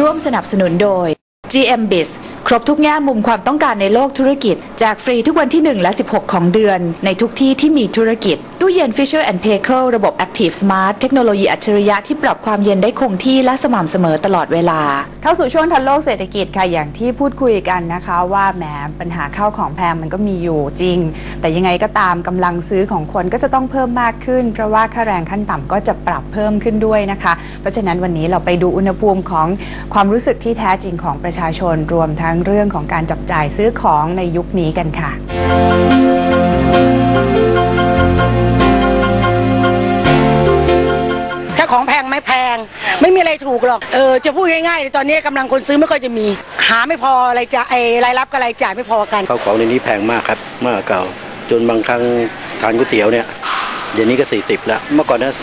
ร่วมสนับสนุนโดย GM Biz ครบทุกแง่มุมความต้องการในโลกธุรกิจ แจกฟรีทุกวันที่ 1 และ 16 ของเดือน ในทุกที่ที่มีธุรกิจ ตู้เย็น Fisher p a y k e l ระบบ Active Smart เทคโนโลยีอัจฉริยะที่ปรับความเย็นได้คงที่และสม่ำเสมอตลอดเวลา เข้าสู่ช่วงทันโลกเศรษฐกิจค่ะอย่างที่พูดคุยกันนะคะว่าแหมปัญหาข้าวของแพงมันก็มีอยู่จริง แต่ยังไงก็ตามกำลังซื้อของคนก็จะต้องเพิ่มมากขึ้น เพราะว่าค่าแรงขั้นต่ำก็จะปรับเพิ่มขึ้นด้วยนะคะ เพราะฉะนั้นวันนี้เราไปดูอุณหภูมิของความรู้สึกที่แท้จริงของประชาชนรวมทั้งเรื่องของการจับจ่ายซื้อของในยุคนี้กันค่ะถ้าของแพงไหม่แพง ไม่มีอะไรถูกหรอกเออจะพูดง่ายๆเลยตอนนี้กำลังคนซื้อไม่ค่อยจะมี หาไม่พออะไรจะไอรายรับกับรายจ่ายไม่พอกันข้าวของในนี้แพงมากครับเมื่อเก่าจนบางครั้งทานก๋วยเตี๋ยวเนี่ยเดี๋ยวนี้ก็ 40 แล้ว เมื่อก่อนนั้น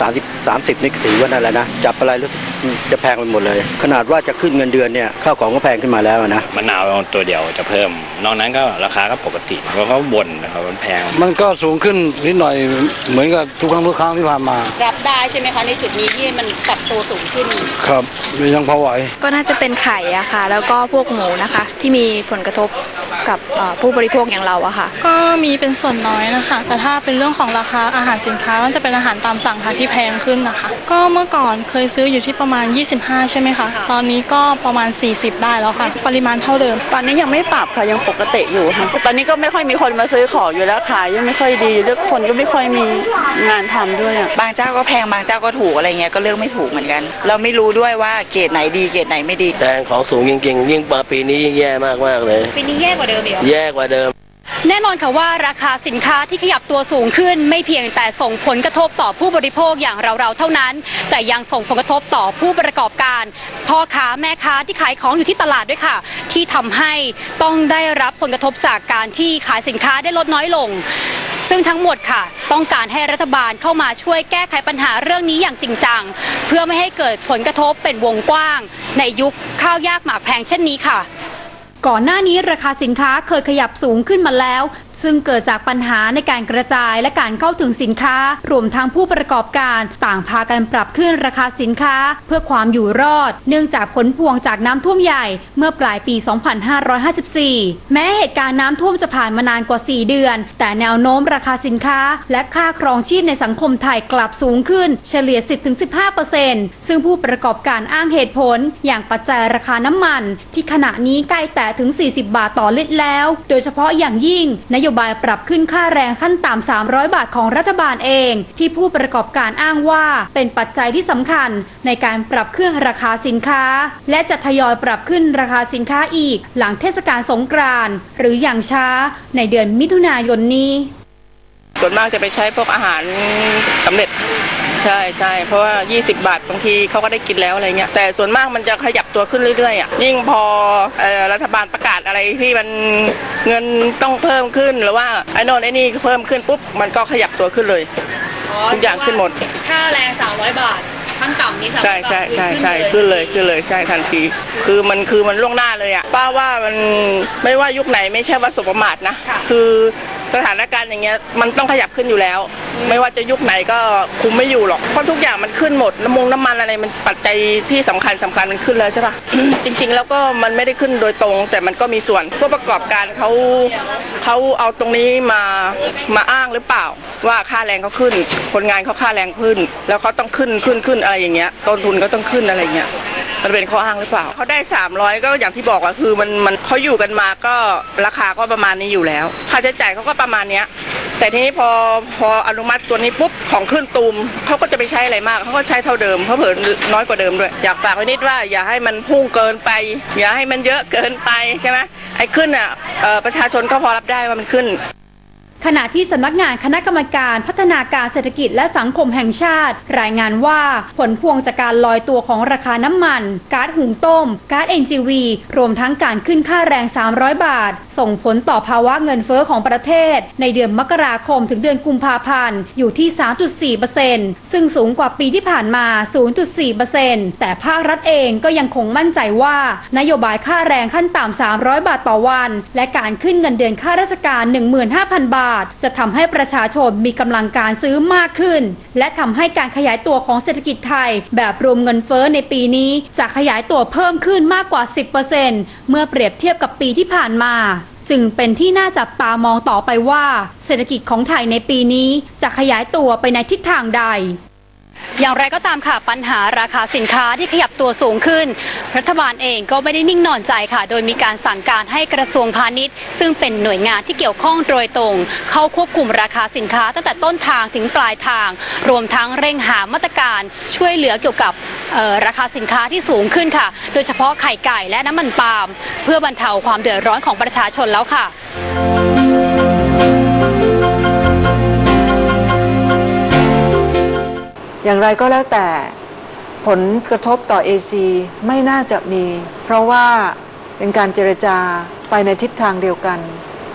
30 30นี่ถือว่านั่นแหละนะจับอะไรรู้สึกจะแพงไปหมดเลย ขนาดว่าจะขึ้นเงินเดือนเนี่ยข้าวของก็แพงขึ้นมาแล้วนะมะนาวตัวเดียวจะเพิ่ม นอกนั้นก็ราคาก็ปกติเพราะเขาบ่นนะครับมันแพง มันก็สูงขึ้นนิดหน่อยเหมือนกับทุกครั้งทุกครั้งที่ผ่านมา รับได้ใช่ไหมคะในจุดนี้ที่มันปรับตัวสูงขึ้น ครับยังพอไหว ก็น่าจะเป็นไข่อะค่ะ แล้วก็พวกหมูนะคะ ที่มีผลกระทบ กับเอ่อผู้บริโภคอย่างเราอะค่ะ ก็มีเป็นส่วนน้อยนะคะ แต่ถ้าเป็นเรื่องของราคาอาหารสินค้ามันจะเป็นอาหารตามสั่งค่ะที่แพงขึ้นนะคะ ก็เมื่อก่อนเคยซื้ออยู่ที่ประมาณ 25 ใช่ไหมคะ ตอนนี้ก็ประมาณ 40 ได้แล้วค่ะ ปริมาณเท่าเดิม ตอนนี้ยังไม่ปรับค่ะยังปกติอยู่ค่ะ ตอนนี้ก็ไม่ค่อยมีคนมาซื้อของอยู่แล้วขายยังไม่ค่อยดีเลือกคนก็ไม่ค่อยมีงานทำด้วยอะบางเจ้าก็แพงบางเจ้าก็ถูกอะไรเงี้ยก็เลือกไม่ถูกเหมือนกัน เราไม่รู้ด้วยว่าเกรดไหนดีเกรดไหนไม่ดีแรงของสูงจริงๆ ยิ่งมาปีนี้ยิ่งแย่มากมากๆเลยปีนี้แย่กว่าเดิมอีกเหรอ แย่กว่าเดิม แน่นอนค่ะว่าราคาสินค้าที่ขยับตัวสูงขึ้น ไม่เพียงแต่ส่งผลกระทบต่อผู้บริโภคอย่างเราๆเท่านั้น แต่ยังส่งผลกระทบต่อผู้ประกอบการ พ่อค้าแม่ค้าที่ขายของอยู่ที่ตลาดด้วยค่ะ ที่ทำให้ต้องได้รับผลกระทบจากการที่ขายสินค้าได้ลดน้อยลง ซึ่งทั้งหมดค่ะ ต้องการให้รัฐบาลเข้ามาช่วยแก้ไขปัญหาเรื่องนี้อย่างจริงจังเพื่อไม่ให้เกิดผลกระทบเป็นวงกว้าง ในยุคข้าวยากหมากแพงเช่นนี้ค่ะ ก่อนหน้านี้ราคาสินค้าเคยขยับสูงขึ้นมาแล้ว ซึ่งเกิดจากปัญหาในการกระจายและการเข้าถึงสินค้า รวมทั้งผู้ประกอบการต่างพากันปรับขึ้นราคาสินค้าเพื่อความอยู่รอด เนื่องจากผลพวงจากน้ำท่วมใหญ่เมื่อปลายปี 2554 แม้เหตุการณ์น้ำท่วมจะผ่านมานานกว่า 4 เดือน แต่แนวโน้มราคาสินค้า และค่าครองชีพในสังคมไทยกลับสูงขึ้น เฉลี่ย 10-15%ซึ่งผู้ประกอบการอ้างเหตุผล อย่างปัจจัยราคาน้ำมัน ที่ขณะนี้ใกล้แต่ถึง 40 บาทต่อลิตรแล้ว โดยเฉพาะอย่างยิ่ง นโยบายปรับขึ้นค่าแรงขั้นต่ำ300 บาทของรัฐบาลเอง ที่ผู้ประกอบการอ้างว่าเป็นปัจจัยที่สำคัญในการปรับขึ้นราคาสินค้า และจะทยอยปรับขึ้นราคาสินค้าอีก หลังเทศกาลสงกรานต์หรืออย่างช้าในเดือนมิถุนายนนี้ ส่วนมากจะไปใช้พวกอาหารสำเร็จ ใช่ใช่เพราะว่า 20 บาทบางทีเขาก็ได้กินแล้วอะไรเงี้ยแต่ส่วนมากมันจะขยับตัวขึ้นเรื่อยๆอะยิ่งพอเอ่อรัฐบาลประกาศอะไรที่มันเงินต้องเพิ่มขึ้นหรือว่าไอ้โน่นไอ้นี่เพิ่มขึ้นปุ๊บมันก็ขยับตัวขึ้นเลย ทุกอย่างขึ้นหมด ค่าแรง 300 บาทขั้นต่ำนี่ใช่ใช่ใช่ใช่ขึ้นเลยขึ้นเลยใช่ทันที คือมันคือมันล่วงหน้าเลยอะป้าว่ามันไม่ว่ายุคไหนไม่ใช่ว่าสบประมาทนะคือสถานการณ์อย่างเงี้ยมันต้องขยับขึ้นอยู่แล้วไม่ว่าจะยุคไหนก็คุมไม่อยู่หรอก เพราะทุกอย่างมันขึ้นหมด น้ำมงน้ำมันอะไรมันปัจจัยที่สำคัญสำคัญมันขึ้นแล้วใช่ปะจริง ๆ แล้วก็มันไม่ได้ขึ้นโดยตรง แต่มันก็มีส่วนผู้ประกอบการเขาเขาเอาตรงนี้มามาอ้างหรือเปล่า ว่าค่าแรงเขาขึ้น คนงานเขาค่าแรงขึ้น แล้วเขาต้องขึ้นขึ้นขึ้นอะไรอย่างเงี้ยต้นทุนก็ต้องขึ้นอะไรเงี้ยมันเป็นข้ออ้างหรือเปล่าเขาได้ 300 ก็อย่างที่บอกอะคือมันมันเขาอยู่กันมาก็ราคาก็ประมาณนี้อยู่แล้ว ค่าใช้จ่ายเขาก็ประมาณเนี้ย แต่ทีนี้พอพออนุมัติตัวนี้ปุ๊บของขึ้นตูมเขาก็จะไปใช้อะไรมากเขาก็ใช้เท่าเดิมเพราะเผินน้อยกว่าเดิมด้วย อยากฝากไว้นิดว่าอย่าให้มันพุ่งเกินไป อย่าให้มันเยอะเกินไปใช่ไหมไอ้ขึ้นอะประชาชนก็พอรับได้ว่ามันขึ้น ขณะที่สำนักงานคณะกรรมการพัฒนาการเศรษฐกิจและสังคมแห่งชาติ รายงานว่าผลพวงจากการลอยตัวของราคาน้ำมัน ก๊าซหุงต้ม ก๊าซ NGV รวมทั้งการขึ้นค่าแรง 300 บาท ส่งผลต่อภาวะเงินเฟอ้อของประเทศ ในเดือนมกราคมถึงเดือนกุมภาพันธ์อยู่ที่ 3.4%ซึ่งสูงกว่าปีที่ผ่านมา 0.4%แต่ภาครัฐเองก็ยังคงมั่นใจว่า นโยบายค่าแรงขั้นต่ำ300 บาทต่อวัน และการขึ้นเงินเดือนข้าราชการ 15,000 บาทาทจะทำให้ประชาชนมีกำลังการซื้อมากขึ้น และทำให้การขยายตัวของเศรษฐกิจไทย แบบรวมเงินเฟ้อในปีนี้ จะขยายตัวเพิ่มขึ้นมากกว่า 10%เมื่อเปรียบเทียบกับปีที่ผ่านมาจึงเป็นที่น่าจับตามองต่อไปว่า เศรษฐกิจของไทยในปีนี้จะขยายตัวไปในทิศทางใด อย่างไรก็ตามค่ะปัญหาราคาสินค้าที่ขยับตัวสูงขึ้น รัฐบาลเองก็ไม่ได้นิ่งนอนใจค่ะ โดยมีการสั่งการให้กระทรวงพาณิชย์ ซึ่งเป็นหน่วยงานที่เกี่ยวข้องโดยตรง เข้าควบคุมราคาสินค้าตั้งแต่ต้นทางถึงปลายทาง รวมทั้งเร่งหามาตรการช่วยเหลือเกี่ยวกับออราคาสินค้าที่สูงขึ้นค่ะ โดยเฉพาะไข่ไก่และน้ำมันปาล์มเพื่อบรรเทาความเดือดร้อนของประชาชนแล้วค่ะ อย่างไรก็แล้วแต่ผลกระทบต่อ AC ไม่น่าจะมี เพราะว่าเป็นการเจรจาไปในทิศทางเดียวกัน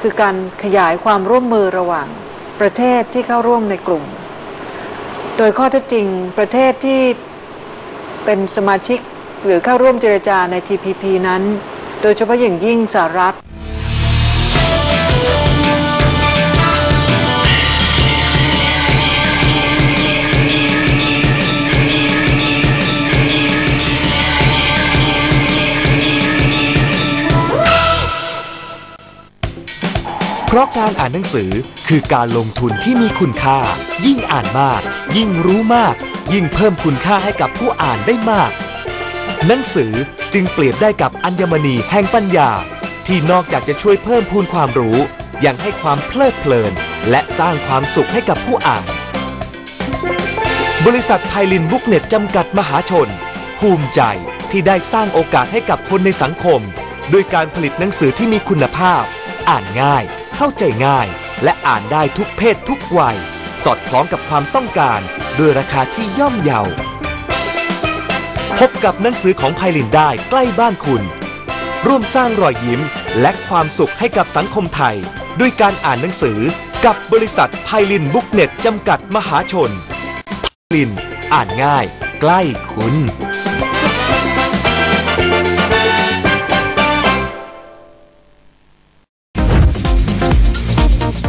คือการขยายความร่วมมือระหว่างประเทศที่เข้าร่วมในกลุ่ม โดยข้อเท็จจริงประเทศที่เป็นสมาชิกหรือเข้าร่วมเจรจาใน TPP นั้น โดยเฉพาะอย่างยิ่งสหรัฐ เพราะการอ่านหนังสือคือการลงทุนที่มีคุณค่า ยิ่งอ่านมาก ยิ่งรู้มาก ยิ่งเพิ่มคุณค่าให้กับผู้อ่านได้มาก หนังสือจึงเปรียบได้กับอัญมณีแห่งปัญญา ที่นอกจากจะช่วยเพิ่มพูนความรู้ ยังให้ความเพลิดเพลิน และสร้างความสุขให้กับผู้อ่าน บริษัทไพลินบุ๊กเน็ตจำกัดมหาชน ภูมิใจที่ได้สร้างโอกาสให้กับคนในสังคม ด้วยการผลิตหนังสือที่มีคุณภาพ อ่านง่าย เข้าใจง่าย และอ่านได้ทุกเพศทุกวัย สอดคล้องกับความต้องการ ด้วยราคาที่ย่อมเยาพบกับหนังสือของไพลินได้ใกล้บ้านคุณ ร่วมสร้างรอยยิ้มและความสุขให้กับสังคมไทย ด้วยการอ่านหนังสือกับบริษัทไพลินบุ๊กเน็ตจำกัดมหาชนไพลิน อ่านง่าย ใกล้คุณ